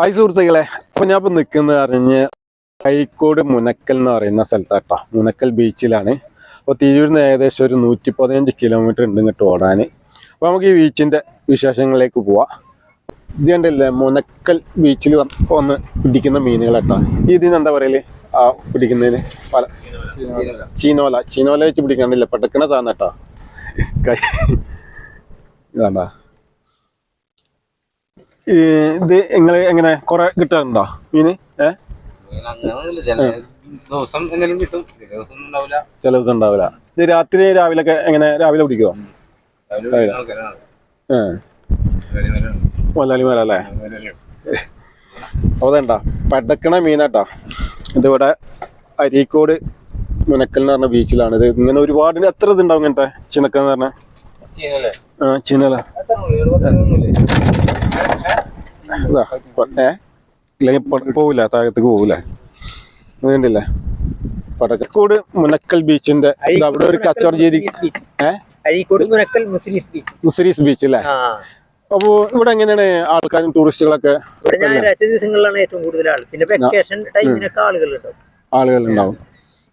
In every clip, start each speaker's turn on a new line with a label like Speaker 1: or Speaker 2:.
Speaker 1: Hi സുഹൃത്തുക്കളെ. അപ്പൊ ഞാൻ ഇപ്പൊ നിൽക്കുന്നത് അറിഞ്ഞ് കൈക്കോട് മുനക്കൽ എന്ന് പറയുന്ന സ്ഥലത്താട്ടോ. മുനക്കൽ ബീച്ചിലാണ്. അപ്പോൾ തിരൂരിൽ ഏകദേശം ഒരു നൂറ്റി പതിനഞ്ച് കിലോമീറ്റർ ഉണ്ട് ഇങ്ങോട്ട് ഓടാൻ. അപ്പോൾ നമുക്ക് ഈ ബീച്ചിന്റെ വിശേഷങ്ങളിലേക്ക് പോവാം. ഇത് കണ്ടില്ലേ മുനക്കൽ ബീച്ചിൽ വന്ന് പിടിക്കുന്ന മീനുകളാട്ടോ. ഇതിന് എന്താ പറയൽ? ആ പിടിക്കുന്നതിന്? പല ചീനോല. ചീനോല വെച്ച് പിടിക്കാണ്ടില്ല പെട്ടക്കണ സാധനം കേട്ടോ. കൈ ഇതാണ്ടാ. ഇത് നിങ്ങൾ എങ്ങനെ? കുറെ കിട്ടാറുണ്ടോ മീന്? ഏ?
Speaker 2: അങ്ങനെയൊന്നുമില്ല. ചില ദിവസം എന്തെങ്കിലും കിട്ടും. ദിവസം ഉണ്ടാവില്ല.
Speaker 1: ചില ദിവസം ഉണ്ടാവില്ല. ഇത് രാത്രി രാവിലെ ഒക്കെ എങ്ങനെ? രാവിലെ പിടിക്കോ
Speaker 2: രാവിലെ വിളിക്കുന്ന ആൾക്കാരാണ്.
Speaker 1: പടക്കണ
Speaker 2: രാവിലെ. വരെയാണ്.
Speaker 1: മലയാളി മേല അല്ലേ
Speaker 2: രാവിലെ വരെയാണ്.
Speaker 1: അപ്പോൾ അതെണ്ടാ പെടക്കണ മീനാട്ടാ. ഇതിവിടെ അരീക്കോട് മുനക്കൽ എന്ന് പറഞ്ഞ ബീച്ചിലാണ് ഇത് ഇങ്ങനെ ഒരുപാട് എത്ര ഇതുണ്ടാവും ഇങ്ങനത്തെ? ചിനക്ക എന്ന് പറഞ്ഞ? ചിന്നല ചീനല. പോവില്ല താഴത്തേക്ക് പോവില്ല. പടക്കോട് മുനക്കൽ ബീച്ചിന്റെ അവിടെ ഒരു കച്ചവടം ചെയ്തി മുസരീസ് ബീച്ച്. അല്ലേ? അപ്പോ ഇവിടെ എങ്ങനെയാണ് ആൾക്കാരും ടൂറിസ്റ്റുകളൊക്കെ
Speaker 3: ദിവസങ്ങളിലാണ് ഏറ്റവും കൂടുതൽ ആൾ പിന്നെ വെക്കേഷൻ ടൈമിനൊക്കെ ആളുകളുണ്ടാവും.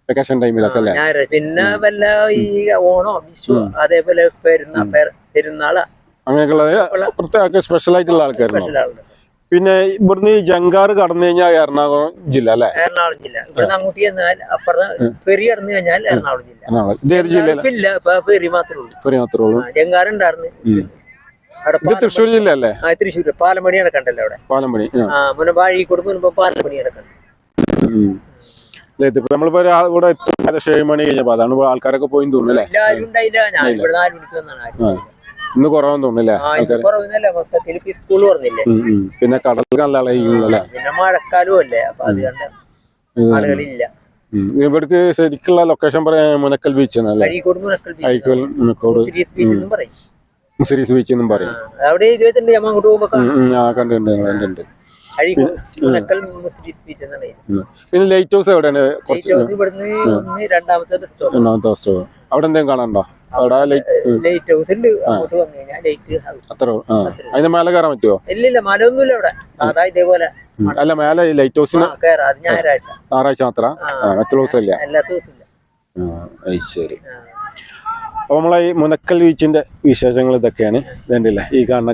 Speaker 1: വെക്കേഷൻ ടൈമിലൊക്കെ അല്ലേ?
Speaker 3: പിന്നെ വല്ല ഈ ഓണോ വിഷു അതേപോലെ പെരുന്നാൾ പെര- പെരുന്നാളാ.
Speaker 1: അങ്ങനെയൊക്കെയുള്ള പ്രത്യേക സ്പെഷ്യൽ ആയിട്ടുള്ള ആൾക്കാരുണ്ടാവും. പിന്നെ ഇവിടുന്ന് ഈ ജങ്കാറ് കടന്നു കഴിഞ്ഞാൽ എറണാകുളം ജില്ല അല്ലെ?
Speaker 3: എറണാകുളം ജില്ല. ഇവിടെ അങ്ങോട്ട് ചെന്നാൽ അപ്പുറത്ത് ഫെറി കടന്നു കഴിഞ്ഞാൽ എറണാകുളം ജില്ല.
Speaker 1: എറണാകുളം.
Speaker 3: ഇല്ല ഫെറി മാത്രമേ ഉള്ളൂ.
Speaker 1: മാത്രമേ ഉള്ളൂ.
Speaker 3: അവിടെ
Speaker 1: ഇത് തൃശ്ശൂർ ജില്ല അല്ലേ?
Speaker 3: തൃശ്ശൂർ പാലമണി നടക്കണ്ടല്ലോ അവിടെ.
Speaker 1: പാലമണി ആ.
Speaker 3: ആ മുനമ്പ അഴീക്കോട് മുൻപ് പാലമണി
Speaker 1: ഇതിപ്പോ നമ്മളിപ്പോ ഇവിടെ എത്തി ഏകദേശം ഏഴ് മണി കഴിഞ്ഞപ്പോ അതാണ് ആൾക്കാരൊക്കെ പോയി തോന്നുന്നു അല്ലേ? ഇന്ന് കുറവാന്ന് തോന്നുന്നില്ലേ. പിന്നെ കടൽ നല്ല ആളായിരിക്കും
Speaker 3: പിന്നെ മഴക്കാലവും അല്ലേ? അപ്പൊ അത് കണ്ട് ആളുകളില്ല.
Speaker 1: ഇവിടേക്ക് ശരിക്കുള്ള ലൊക്കേഷൻ പറയാ മുനക്കൽ ബീച്ച്
Speaker 3: അഴീക്കോട് ബീച്ച്
Speaker 1: ഐക്കോൽ മുനക്കോട്.
Speaker 3: മുസിരീസ് ബീച്ച് എന്നും പറയും. അവിടെ ബീച്ച് എന്നാണ്
Speaker 1: പിന്നെ ലൈറ്റ് ഹൗസ് എവിടെയാണ്
Speaker 3: രണ്ടാമത്തെ
Speaker 1: അവിടെ എന്തെങ്കിലും കാണാനുണ്ടോ? ലൈറ്റ്
Speaker 3: ലൈറ്റ് ഹൗസ് ഉണ്ട്. അങ്ങോട്ട് വന്നു കഴിഞ്ഞാൽ ലൈറ്റ് ഹൗസ്
Speaker 1: അത്ര അതിന്റെ മേലെ കയറാൻ പറ്റുമോ
Speaker 3: ഇല്ല ഇല്ല മലയൊന്നുമില്ല അവിടെ. അതാ ഇതേപോലെ.
Speaker 1: അല്ല മേലെ ലൈറ്റ് ഹൗസിന്
Speaker 3: കയറാം. അത് ഞായറാഴ്ച.
Speaker 1: ഞായറാഴ്ച മാത്രം? മറ്റു ദിവസം ഇല്ല
Speaker 3: അല്ലാത്ത ദിവസമില്ല.
Speaker 1: ആ, ശരി.
Speaker 3: ആ.
Speaker 1: അപ്പൊ നമ്മളെ ഈ മുനക്കൽ ബീച്ചിന്റെ വിശേഷങ്ങൾ ഇതൊക്കെയാണ്. ഇതല്ലേ ഈ കാണുന്ന